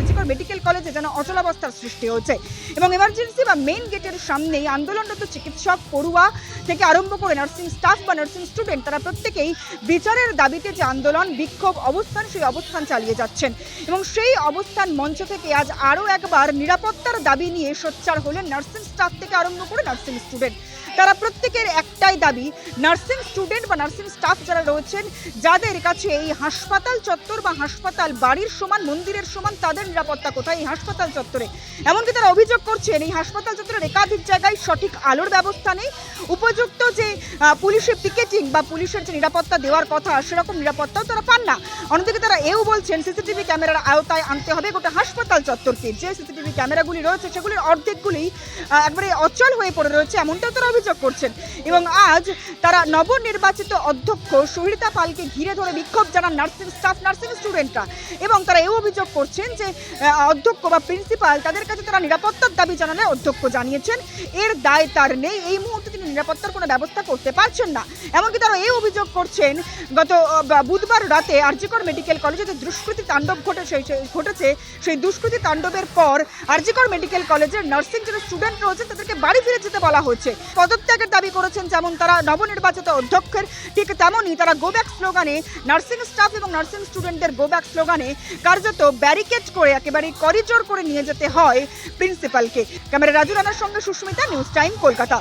RG Kar medical কলেজে যেন অচলাবস্থার সৃষ্টি হয়েছে। এবং এমার্জেন্সি বা মেইন গেটের সামনেই আন্দোলনরত চিকিৎসক, পড়ুয়া থেকে আরম্ভ করে নার্সিং স্টাফ বা নার্সিং স্টুডেন্ট তারা প্রত্যেকেই বিচারের দাবিতে যে আন্দোলন, বিক্ষোভ, অবস্থান, সেই অবস্থান চালিয়ে যাচ্ছেন। এবং সেই অবস্থান মঞ্চ থেকে আজ আরও একবার নিরাপত্তার দাবি নিয়ে সোচ্চার হলেন নার্সিং স্টাফ থেকে আরম্ভ করে নার্সিং স্টুডেন্ট তারা প্রত্যেকের একটাই দাবি নার্সিং স্টুডেন্ট বা নার্সিং স্টাফ যারা রয়েছেন, যাদের কাছে এই হাসপাতাল চত্বর বা হাসপাতাল বাড়ির সমান, মন্দিরের সমান, তাদের নিরাপত্তা কোথায়, এই হাসপাতাল চত্বরে। এমনকি তারা অভিযোগ করছেন, এই হাসপাতাল চত্বরের একাধিক জায়গায় সঠিক আলোর ব্যবস্থা নেই। উপযুক্ত যে পুলিশের পিকেটিং বা পুলিশের যে নিরাপত্তা দেওয়ার কথা, সেরকম নিরাপত্তাও তারা পান না। অন্যদিকে তারা এও বলছেন, সিসিটিভি ক্যামেরার আওতায় আনতে হবে গোটা হাসপাতাল চত্বরকে। যে সিসিটিভি ক্যামেরাগুলি রয়েছে, সেগুলির অর্ধেকগুলি একবারে অচল হয়ে পড়ে রয়েছে, এমনটাও তারা অভিযোগ করছেন। এবং আজ তারা নবনির্বাচিত অধ্যক্ষ সুহৃতা পালকে ঘিরে ধরে বিক্ষোভ জানান নার্সিং স্টাফ, নার্সিং স্টুডেন্টরা। এবং তারা এও অভিযোগ করছেন যে অধ্যক্ষ বা প্রিন্সিপাল তাদের কাছে তারা নিরাপত্তার দাবি জানালে অধ্যক্ষ জানিয়েছেন। এর দায় তার নেই। এই মুহূর্তে নিরাপত্তার কোনো ব্যবস্থা করতে পারছেন না। এমনকি তারা এই অভিযোগ করছেন, গত বুধবার রাতে আরজিকর মেডিকেল কলেজে যে দুষ্কৃতি তাণ্ডব ঘটে ঘটেছে, সেই দুষ্কৃতি তাণ্ডবের পর আরজিকর মেডিকেল কলেজের নার্সিং যারা স্টুডেন্ট রয়েছে তাদেরকে বাড়ি ফিরে যেতে বলা হয়েছে। পদত্যাগের দাবি করেছেন যেমন তারা নবনির্বাচিত অধ্যক্ষের, ঠিক তেমনই তারা গো ব্যাক স্লোগানে নার্সিং স্টাফ এবং নার্সিং স্টুডেন্টদের গো ব্যাক স্লোগানে কার্যত ব্যারিকেড করে, একেবারে করিডোর করে নিয়ে যেতে হয় প্রিন্সিপালকে। ক্যামেরা রাজু রানার সঙ্গে সুস্মিতা, নিউজ টাইম, কলকাতা।